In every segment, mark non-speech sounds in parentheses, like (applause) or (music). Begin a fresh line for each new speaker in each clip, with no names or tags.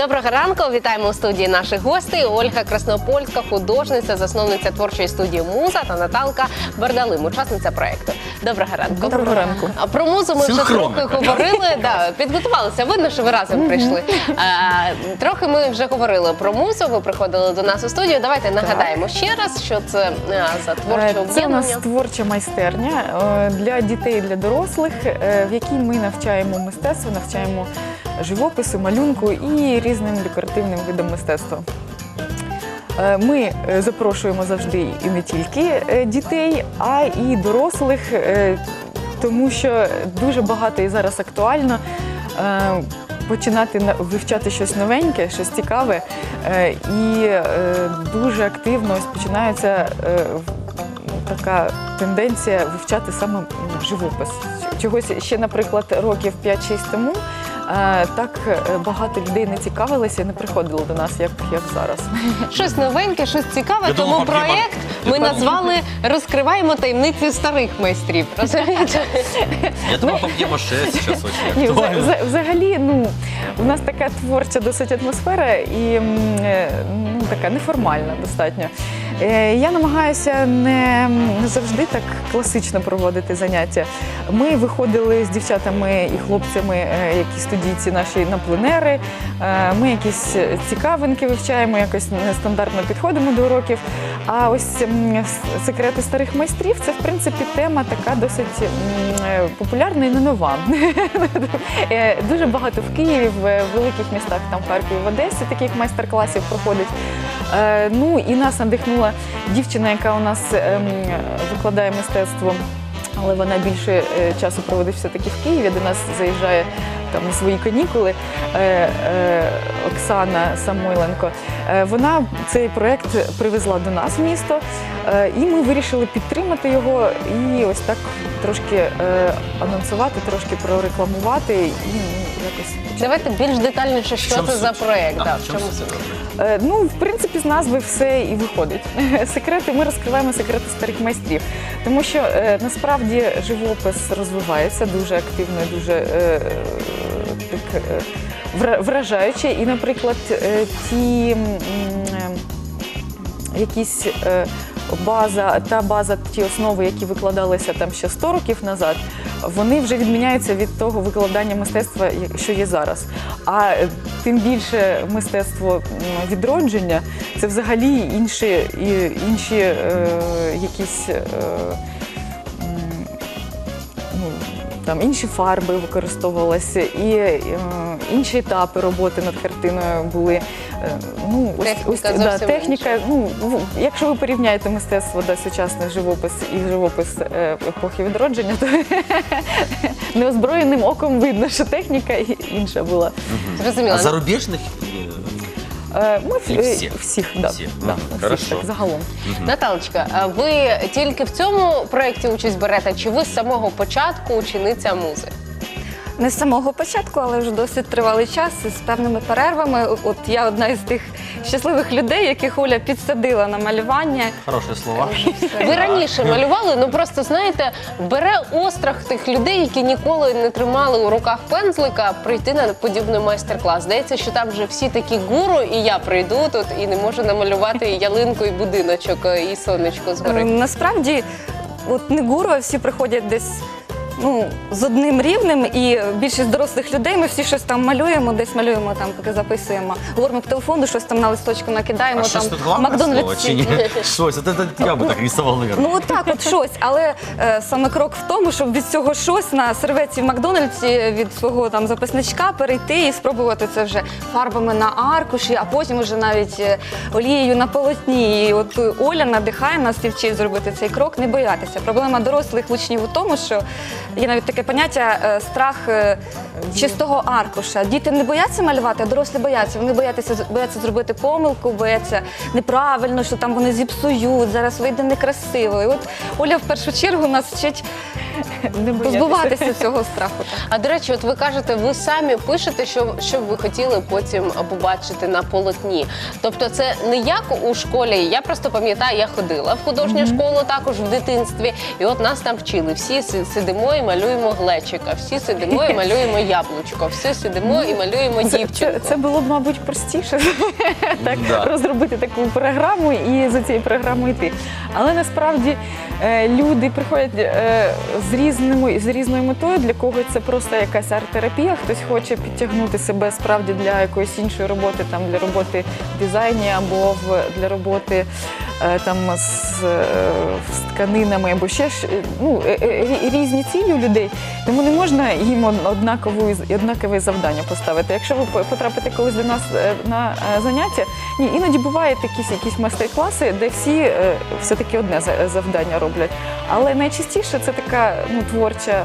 Доброе утро.
Доброго ранку. Вітаємо у студії наших гостей. Ольга Краснопольська, художниця, засновниця творчої студії Муза та Наталка Бардалим, учасниця проекту. Доброго ранку.
Доброго ранку.
А про музу ми вже трохи говорили. Да, підготувалися. Видно, що ви разом прийшли. А, трохи ми вже говорили про музу. Ви приходили до нас у студію. Давайте нагадаємо ще раз, що це за творче
Е, Це у нас творча майстерня е, для дітей і для дорослих, е, в якій ми навчаємо мистецтво, навчаємо живопису, малюнку і різним декоративним видам мистецтва. Е, Ми е, запрошуємо завжди і не тільки е, дітей, а і дорослих, тому що дуже багато і зараз актуально починати вивчати щось новеньке, щось цікаве. І дуже активно починається така тенденція вивчати саме живопис. Чогось ще, наприклад, років 5-6 тому. Так е, багато людей не цікавилися і не приходило до нас, як, як зараз.
Щось новеньке, щось цікаве.
Я
тому
думав,
проєкт ми назвали Розкриваємо таємниці старих майстрів. Розумієте?
Я
Ні, вза-
актуально.
вза- взагалі, ну у нас така творча досить атмосфера і е, ну, така неформальна достатньо. Е, Я намагаюся не не завжди так класично проводити заняття. Ми виходили з дівчатами і хлопцями, е, які студійці наші на пленери. Е, Ми якісь цікавинки вивчаємо, якось нестандартно підходимо до уроків. А ось секрети старих майстрів це в принципі тема така досить е, популярна і не нова. (laughs) Дуже багато в Києві, в великих містах, там в Харкові, в Одесі таких майстер-класів проходить. Ну і нас надихнула дівчина, яка у нас ем, викладає мистецтво. Але вона більше е, часу проводить все-таки в Києві, до нас заїжджає там на свої канікули е, е, Оксана Самойленко. Вона цей проект привезла до нас в місто, і ми вирішили підтримати його і ось так трошки анонсувати, трошки прорекламувати і якось.
Давайте більш детальніше, що це за проєкт. Да,
в
в
чому
чому
суть?
суть?
Е, Ну, в принципі, з назви все і виходить. (laughs) Секрети, ми розкриваємо секрети старих майстрів. Тому що е, насправді живопис розвивається дуже активно, і дуже е, так, е, вражаюче. І, наприклад, е, ті м, е, якісь. е, База, та база, ті основи, які викладалися там ще 100 років назад, вони вже відміняються від того викладання мистецтва, що є зараз. А е, тим більше мистецтво відродження це взагалі інші, інші е, якісь. Е, ну, там інші фарби використовувалися, і е, інші етапи роботи над картиною були. Е, Ну, ось,
Техніка
ось, да, техніка. Ну, якщо ви порівняєте мистецтво да, сучасний живопис і живопис е, епохи відродження, то (laughs) неозброєним оком видно, що техніка інша була.
Зрозуміло.
А зарубежных? э,
Е, Ми
всіх?
всіх, да,
Всіх,
да, всіх, так, загалом.
Наталочка, а ви тільки в цьому проєкті участь берете, чи ви з самого початку учениця музи?
Не з самого початку, але вже досить тривалий час з певними перервами. От я одна із тих щасливих людей, яких Оля підсадила на малювання.
Хорошие слова.
Ви раніше малювали, ну просто знаєте, бере острах тих людей, які ніколи не тримали у руках пензлика, прийти на подібний майстер-клас. Здається, що там вже всі такі гуру, і я прийду тут і не можу намалювати ялинку, і будиночок, і сонечко згори.
Е, Насправді, от не гуру, а всі приходять десь. Ну, з одним рівнем, і більшість дорослих людей ми всі щось там малюємо, десь малюємо, там поки записуємо. Говоримо по телефону, щось там на листочку накидаємо.
А
там
ж тут главное слово? Чи нет? (laughs) Щось, вот это я бы так наверное.
Ну от так, от щось. Але е, саме крок в тому, щоб від цього щось на серветці в Макдональдсі від свого там записничка перейти і спробувати це вже фарбами на аркуші, а потім вже навіть е, олією на полотні. І от Оля надихає нас і вчить зробити цей крок, не боятися. Проблема дорослих учнів у тому, що є навіть таке поняття е, страх е, чистого аркуша. Діти не бояться малювати, а дорослі бояться. Вони бояться, бояться зробити помилку, бояться неправильно, що там вони зіпсують, зараз вийде некрасиво. І от Оля в першу чергу нас вчить (laughs)
не боятися.
Позбуватися цього страху. так.
А до речі, от ви кажете, ви самі пишете, що, що б ви хотіли потім побачити на полотні. Тобто, це не як у школі. Я просто пам'ятаю, я ходила в художню школу також в дитинстві, і от нас там вчили. Всі си- сидимо і малюємо глечика, всі сидимо і малюємо (laughs) яблучко, всі сидимо і малюємо
Це, це,
дівчинку.
це було б, мабуть, простіше (laughs) так,
Да.
розробити таку програму і за цією програмою йти. Але насправді е, люди приходять е, з, різними, з різною метою. Для когось це просто якась арт-терапія, хтось хоче підтягнути себе справді для якоїсь іншої роботи, там для роботи в дизайні або в, для роботи е, там з, е, з тканинами, або ще ж ну, е, рі- різні цілі у людей. Тому не можна їм од- однакову однакове завдання поставити. Якщо ви по- потрапите колись до нас на заняття, ні, іноді бувають якісь якісь майстер-класи, де всі все-таки одне за- завдання роблять. Але найчастіше це така ну, творча.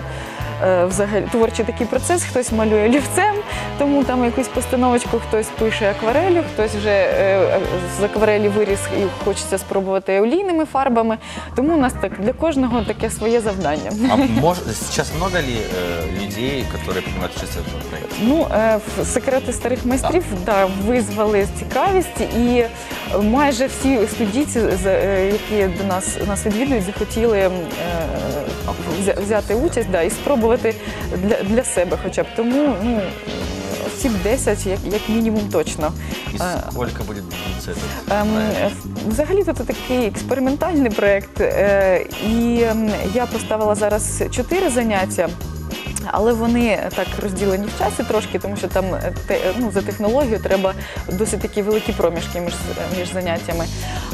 е, Взагалі творчий такий процес, хтось малює олівцем, тому там якусь постановочку хтось пише акварелью, хтось вже е, з акварелі виріс і хочеться спробувати олійними фарбами. Тому у нас так для кожного таке своє завдання.
А мож- сейчас много ли э, людей, которые принимают участие в этом проекте?
Ну, е, в секрети старих майстрів да, визвали цікавість, і е, майже всі студійці, з- е, які до нас нас відвідують, захотіли м, е, взя- взяти участь да, і спробувати для, для себе, хоча б тому. Ну, осіб 10, як, як мінімум, точно.
І скільки буде це?
Ем. Взагалі це такий експериментальний проєкт, е, і ем, я поставила зараз чотири заняття. Але вони так розділені в часі трошки, тому що там е, те, ну, за технологією треба досить такі великі проміжки між, між заняттями.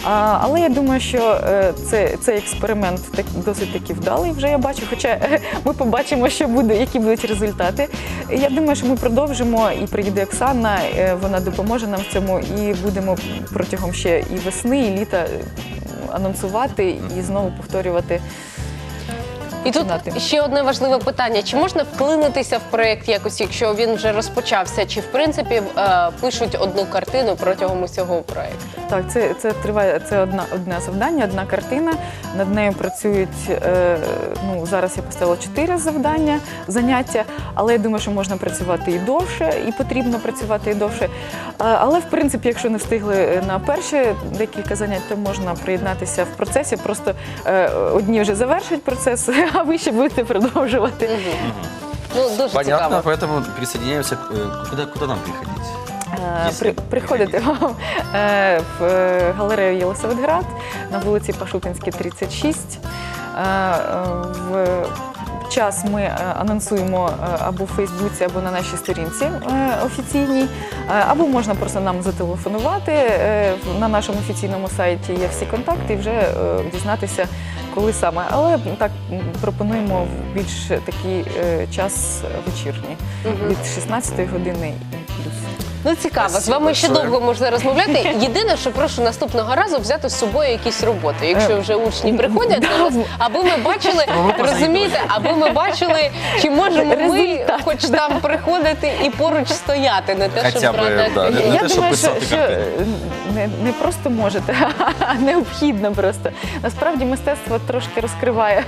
А, але я думаю, що е, це, цей експеримент так, досить таки вдалий вже я бачу. Хоча е, ми побачимо, що буде, які будуть результати. Я думаю, що ми продовжимо і приїде Оксана, е, вона допоможе нам в цьому, і будемо протягом ще і весни, і літа е, анонсувати і знову повторювати.
І тут
починати.
ще одне важливе питання: чи можна вклинитися в проєкт якось, якщо він вже розпочався? Чи в принципі е, пишуть одну картину протягом усього проєкту?
Так, це, це триває це одна одне завдання, одна картина. Над нею працюють. Е, ну зараз я поставила чотири завдання, заняття, але я думаю, що можна працювати і довше, і потрібно працювати і довше. Е, але в принципі, якщо не встигли на перші декілька занять, то можна приєднатися в процесі. Просто е, одні вже завершать процес, (laughs) а ви ще будете продовжувати.
Ну дуже
Понятно,
цікаво.
поэтому присоединяемся. к- э, Куда, куда нам приходить?
Е,
Якщо
При, приходите вам е, (laughs) в е, галерею Єлисаветград на вулиці Пашутинській, 36. Е, е, В час ми е, анонсуємо е, або в Фейсбуці, або на нашій сторінці е, офіційній, Е, або можна просто нам зателефонувати. Е, в- На нашому офіційному сайті є всі контакти і вже е, дізнатися, коли саме. Але так пропонуємо в більш такий е, час вечірній від 16 години і плюс.
Ну цікаво, з
Спасибо
вами ще
большое.
довго можна розмовляти. Єдине, що прошу наступного разу взяти з собою якісь роботи, якщо вже учні приходять до нас, аби ми бачили, розумієте, аби ми бачили, чи можемо ми
Результат,
хоч там приходити і поруч стояти, не те, щоб
б,
брати.
да, не те, щоб
що,
картини.
не, не просто можете, а необхідно просто. Насправді мистецтво трошки розкриває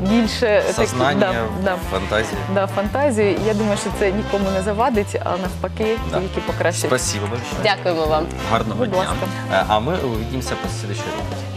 більше такі-
Сознание,
да, да,
фантазия.
да, фантазію. І Я думаю, що це нікому не завадить, а навпаки,
Да.
тільки покращить.
Спасибо большое.
Дякуємо вам.
Гарного
Будь
дня.
ласка.
Э, А мы увидимся после следующей рубрики.